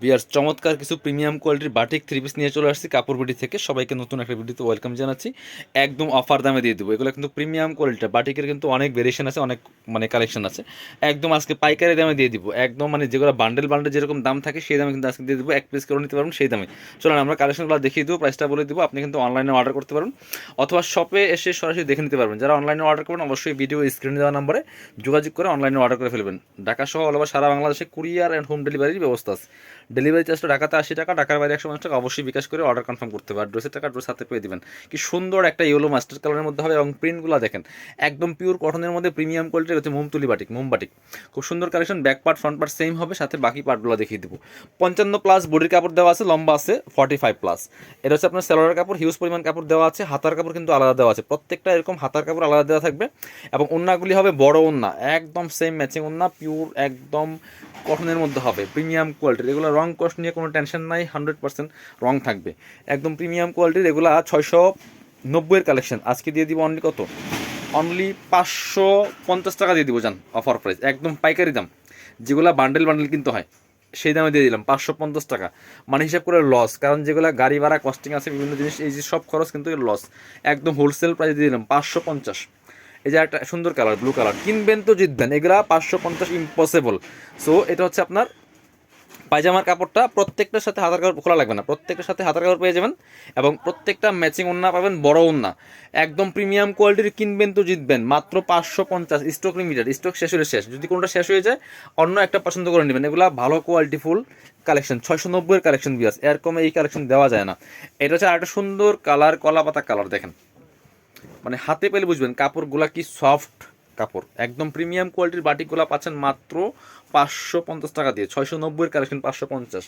বিয়ার চমৎকার কিছু প্রিমিয়াম কোয়ালিটির বাটিক থ্রি পিস নিয়ে চলে আসছি কাপড় বিডি থেকে। সবাইকে নতুন একটা ভিডিওতে ওয়েলকাম জানাচ্ছি। একদম অফার দামে দিয়ে দেবো। এগুলো কিন্তু প্রিমিয়াম কোয়ালিটির, বাটিকের কিন্তু অনেক ভেরিয়েশন আছে, অনেক মানে কালেকশন আছে। একদম আজকে পাইকারি দামে দিয়ে দিব। একদম মানে যেগুলো বান্ডেল বান্ডেল যেরকম দাম থাকে, সেই দামে কিন্তু আজকে দিয়ে দেবো। এক পিস করে নিতে পারবেন সেই দামে। চলুন, আমরা কালেকশনগুলো দেখিয়ে দেবো প্রাইসটা বলে দেবো। আপনি কিন্তু অনলাইনে অর্ডার করতে পারবেন অথবা শপে এসে সরাসরি দেখে নিতে পারবেন। যারা অনলাইনে অর্ডার করবেন, অবশ্যই ভিডিও স্ক্রিনে দেওয়া নম্বরে যোগাযোগ করে অনলাইনে অর্ডার করে ফেলবেন। ঢাকা সহ অল ওভার সারা বাংলাদেশে কুরিয়ার অ্যান্ড হোম ডেলিভারির ব্যবস্থা আছে। ডেলিভারি চার্জটা ঢাকাতে আশি টাকা, ঢাকার বাইরে একশো টাকা, অবশ্যই বিকাশ করে অর্ডার কনফার্ম করতে হবে। আর ড্রেসের টাকা ড্রেস হাতে পেয়ে দিবেন। কি সুন্দর একটা ইয়েলো মাস্টার কালারের মধ্যে হবে এবং প্রিন্টগুলো দেখেন, একদম পিওর কটনের মধ্যে প্রিমিয়াম কোয়ালিটির হচ্ছে মোমতুলি বাটিক মোম বাটিক খুব সুন্দর collection back part front part same হবে, সাথে বাকি পার্টগুলো দেখিয়ে দেবো। পঞ্চান্ন প্লাস বডির কাপড় দেওয়া আছে, লম্বা আছে ফর্টি ফাইভ প্লাস এটা হচ্ছে আপনার সেলোয়ার কাপড় হিউজ পরিমাণ কাপড় দেওয়া আছে, হাতার কাপড় কিন্তু আলাদা দেওয়া আছে। প্রত্যেকটা এরকম হাতার কাপড় আলাদা দেওয়া থাকবে এবং ওন্নাগুলি হবে বড় ওন্না, একদম সেম ম্যাচিং ওন্না পিওর একদম কটনের মধ্যে হবে প্রিমিয়াম কোয়ালিটির এগুলো রং কস্ট নিয়ে কোনো টেনশন নাই হান্ড্রেড পার্সেন্ট রং থাকবে। একদম প্রিমিয়াম কোয়ালিটির এগুলো ছয়শো নব্বইয়ের কালেকশন আজকে দিয়ে দিব অনলি কত? অনলি পাঁচশো পঞ্চাশ টাকা দিয়ে দিব জান অফার প্রাইস একদম পাইকারি দাম। যেগুলো বান্ডেল বান্ডেল কিনতে হয়, সেই দামে দিয়ে দিলাম পাঁচশো পঞ্চাশ টাকা। মানে হিসাব করে লস কারণ যেগুলো গাড়ি ভাড়া কস্টিং আছে, বিভিন্ন জিনিস, এই যে সব খরচ কিন্তু লস একদম হোলসেল প্রাইস দিয়ে দিলাম পাঁচশো পঞ্চাশ। এই যে একটা সুন্দর কালার ব্লু কালার কিনবেন তো জিতবেন, এগুলা পাঁচশো পঞ্চাশ ইম্পসিবল সো এটা হচ্ছে আপনার পায়জামার কাপড়টা প্রত্যেকটার সাথে হাতার কাপড় খোলা লাগবে না। প্রত্যেকটার সাথে হাতার কাপড় পেয়ে যাবেন এবং প্রত্যেকটা ম্যাচিং ওন্না পাবেন বড় ওন্না একদম প্রিমিয়াম কোয়ালিটির কিনবেন তো জিতবেন। মাত্র পাঁচশো পঞ্চাশ স্টক লিমিটেড স্টক শেষ হলে শেষ। যদি কোনোটা শেষ হয়ে যায়, অন্য একটা পছন্দ করে নেবেন। এগুলা ভালো কোয়ালিটি ফুল কালেকশন ছয়শো নব্বইয়ের কালেকশন বিয়াস এর কমে এই কালেকশন দেওয়া যায় না। এটা হচ্ছে আরেকটা সুন্দর কালার কলা পাতা কালার দেখেন। মানে হাতে পেলে বুঝবেন কাপড়গুলা কি সফট কাপড়। একদম প্রিমিয়াম কোয়ালিটির বাটিকগুলা পাচ্ছেন মাত্র পাঁচশো পঞ্চাশ টাকা দিয়ে, ছয়শো নব্বইয়ের কালেকশন পাঁচশো পঞ্চাশ।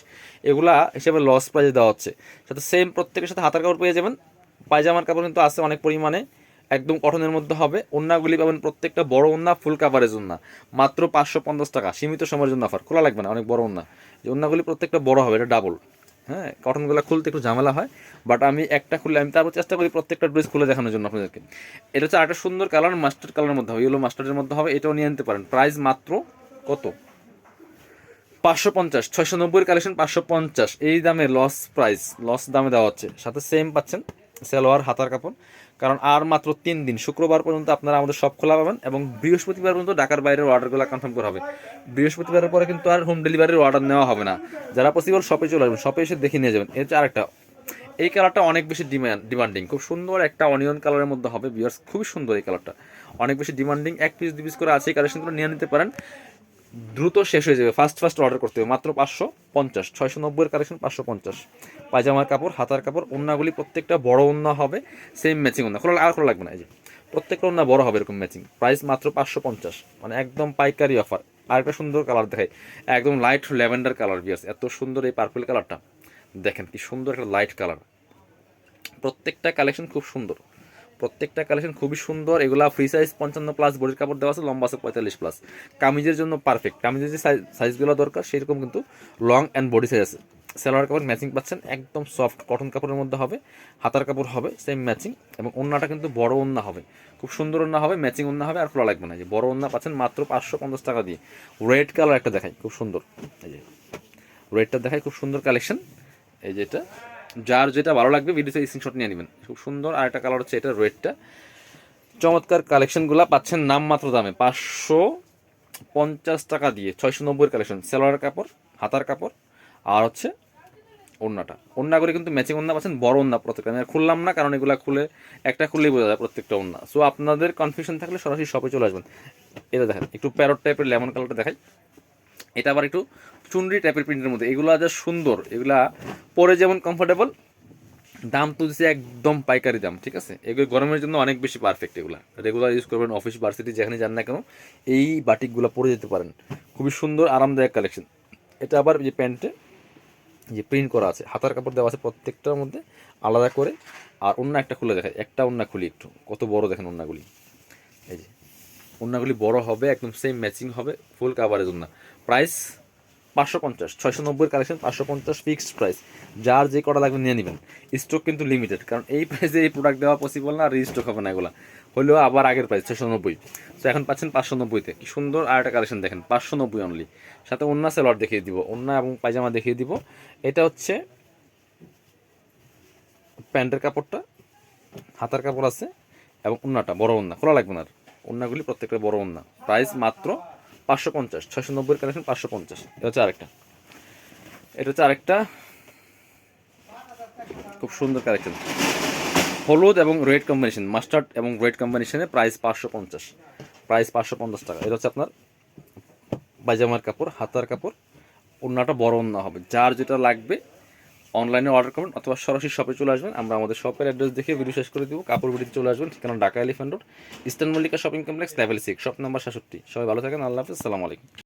এগুলা হিসেবে লস প্রাইজে দেওয়া হচ্ছে। সাথে সেম প্রত্যেকের সাথে হাতার কাপড় পেয়ে যাবেন। পায়জামার কাপড় কিন্তু আছে অনেক পরিমাণে, একদম কটনের মধ্যে হবে। ওন্নাগুলি পাবেন প্রত্যেকটা বড় ওন্না ফুল কাভারের জন্য মাত্র পাঁচশো পঞ্চাশ টাকা, সীমিত সময়ের জন্য অফার খোলা লাগবে না, অনেক বড় ওন্না। যে ওন্নাগুলি প্রত্যেকটা বড় হবে, এটা ডাবল হ্যাঁ কটনগুলো খুলতে একটু ঝামেলা হয় বাট আমি একটা খুললে আমি তারপর চেষ্টা করি প্রত্যেকটা ড্রেস খুলে দেখানোর জন্য আপনাদেরকে। এটা হচ্ছে একটা সুন্দর কালার মাস্টার কালারের মধ্যে হবে ইয়েলো মাস্টারের মধ্যে হবে, এটাও নিয়ে আনতে পারেন। প্রাইস মাত্র কত? পাঁচশো পঞ্চাশ, ছয়শো নব্বইয়ের কালেকশন পাঁচশো পঞ্চাশ। এই দামে লস প্রাইস লস দামে দেওয়া হচ্ছে। সাথে সেম পাচ্ছেন সালোয়ার, হাতার কাপড়। কারণ আর মাত্র তিন দিন, শুক্রবার পর্যন্ত আপনারা আমাদের সব খোলা পাবেন এবং বৃহস্পতিবার পর্যন্ত ঢাকার বাইরের অর্ডারগুলো কনফার্ম করা হবে। বৃহস্পতিবারের পরে কিন্তু আর হোম ডেলিভারির অর্ডার নেওয়া হবে না। যারা পসিবল শপে চলে আসবেন শপে এসে দেখে নিয়ে যাবেন। হচ্ছে আরেকটা, এই কালারটা অনেক বেশি ডিমান্ড ডিমান্ডিং খুব সুন্দর একটা অনিয়ন কালারের মধ্যে হবে বিয়ার্স খুবই সুন্দর এই কালারটা অনেক বেশি ডিমান্ডিং এক পিস দু পিস করে আছে, এই কালেকশনগুলো নিয়ে নিতে পারেন। দ্রুত শেষ হয়ে যাবে। ফার্স্ট ফার্স্ট অর্ডার করতে হবে। মাত্র পাঁচশো পঞ্চাশ, ছয়শো নব্বইয়ের কালেকশন পাঁচশো পঞ্চাশ। পায়জামার কাপড়, হাতার কাপড়, ওন্নাগুলি প্রত্যেকটা বড় ওন্না হবে সেম ম্যাচিং ওন্না। খোলা আর খোলা লাগবে না, এই যে। প্রত্যেকটা ওন্না বড় হবে এরকম ম্যাচিং প্রাইস মাত্র পাঁচশো পঞ্চাশ। মানে একদম পাইকারি অফার আর একটা সুন্দর কালার দেখায় একদম লাইট ল্যাভেন্ডার কালার বিয়ার্স এত সুন্দর এই পার্পল কালারটা দেখেন কি সুন্দর একটা লাইট কালার প্রত্যেকটা কালেকশন খুব সুন্দর। প্রত্যেকটা কালেকশন খুবই সুন্দর। এগুলা ফ্রি সাইজ পঞ্চান্ন প্লাস বডির কাপড় দেওয়া আছে, লম্বা আছে, পঁয়তাল্লিশ প্লাস কামিজের জন্য পারফেক্ট কামিজের যে সাইজগুলো দরকার, সেরকম কিন্তু লং অ্যান্ড বডি সাইজ আছে। সেলোয়ার কাপড় ম্যাচিং পাচ্ছেন, একদম সফট কটন কাপড়ের মধ্যে হবে, হাতার কাপড় হবে সেম ম্যাচিং এবং ওন্নাটা কিন্তু বড় ওন্না হবে। খুব সুন্দর ওন্না হবে ম্যাচিং ওন্না হবে, আর খোলা লাগবে না। যে বড় ওন্না পাচ্ছেন মাত্র পাঁচশো পঞ্চাশ টাকা দিয়ে। রেড কালার একটা দেখাই, খুব সুন্দর। এই যে রেডটা দেখাই, খুব সুন্দর কালেকশন এই যে এটা। যার যেটা ভালো লাগবে ভিডিওতে স্ক্রিনশট নিয়ে নেবেন। খুব সুন্দর আর একটা কালার হচ্ছে এটা রেডটা চমৎকার কালেকশনগুলো পাচ্ছেন নামমাত্র দামে, পাঁচশো পঞ্চাশ টাকা দিয়ে, ছয়শো নব্বইয়ের কালেকশন সেলোয়ার কাপড়, হাতার কাপড়, আর হচ্ছে ওড়নাটা। ওড়না করে কিন্তু ম্যাচিং ওড়না পাচ্ছেন, বড় ওড়না প্রত্যেকটা। আমি খুললাম না, কারণ এগুলো খুলে, একটা খুললেই বোঝা যায় প্রত্যেকটা ওড়না। সো আপনাদের কনফিউশন থাকলে সরাসরি শপে চলে আসবেন। এটা দেখেন, একটু প্যারট টাইপের লেমন কালারটা দেখাই। এটা আবার একটু চুনরি টাইপের প্রিন্টের মধ্যে। এগুলো যা সুন্দর। এগুলা পরে যেমন কমফোর্টেবল দাম তো দিচ্ছে একদম পাইকারি দাম, ঠিক আছে? এগুলো গরমের জন্য অনেক বেশি পারফেক্ট এগুলা। রেগুলার ইউজ করবেন অফিস ভার্সিটি যেখানে যান না কেন, এই বাটিকগুলো পরে যেতে পারেন। খুবই সুন্দর, আরামদায়ক কালেকশন এটা আবার যে প্যান্টে যে প্রিন্ট করা আছে, হাতার কাপড় দেওয়া আছে প্রত্যেকটার মধ্যে, আলাদা করে। আর অন্য একটা খুলে দেখায় একটা অন্য খুলি একটু। কত বড় দেখেন অন্যগুলি এই যে, ওড়নাগুলি বড় হবে, একদম সেম ম্যাচিং হবে ফুল কাভারের জন্য প্রাইস পাঁচশো পঞ্চাশ, ছয়শো নব্বই কালেকশন পাঁচশো পঞ্চাশ ফিক্সড প্রাইস যার যে কটা লাগবে নিয়ে নেবেন। স্টক কিন্তু লিমিটেড কারণ এই প্রাইসে এই প্রোডাক্ট দেওয়া পসিবল না, আর রিস্টক হবে না এগুলো। হলেও আবার আগের প্রাইস ছয়শো নব্বই। তো এখন পাচ্ছেন পাঁচশো নব্বইতে। কি সুন্দর আর একটা কালেকশন দেখেন, পাঁচশো নব্বই অনলি সাথে অন্য সেলর দেখিয়ে দিব অন্য এবং পায়জামা দেখিয়ে দিব। এটা হচ্ছে প্যান্টের কাপড়টা, হাতার কাপড় আছে, এবং উন্নাটা বড় উন্না খোলা লাগবে না উন্নাগুলি প্রত্যেকটা বড় উন্না প্রাইস মাত্র পাঁচশো পঞ্চাশ, ছয়শো নব্বই কালেকশন পাঁচশো পঞ্চাশ। এটা হচ্ছে আরেকটা। এটা হচ্ছে আরেকটা খুব সুন্দর কালেকশন হলুদ এবং রেড কম্বিনেশন মাস্টার্ড এবং রেড কম্বিনেশনে প্রাইস পাঁচশো পঞ্চাশ। প্রাইস পাঁচশো পঞ্চাশ টাকা। এটা হচ্ছে আপনার পায়জামার কাপড়, হাতার কাপড়। ওড়নাটা বড় অন্য হবে। যার যেটা লাগবে অনলাইনে অর্ডার করবেন অথবা সরাসরি শপে চলে আসবেন। আমরা আমাদের শপের অ্যাড্রেস দেখে ভিডিও শেষ করে দিব। কাপড় ভিডিওতে চলে আসবেন। ঠিকানা Dhaka Elephant Road, Eastern Mallika Shopping Complex level six shop number সাতষট্টি। সবাই ভালো থাকেন, আল্লাহ হাফিজ, আসসালামু আলাইকুম।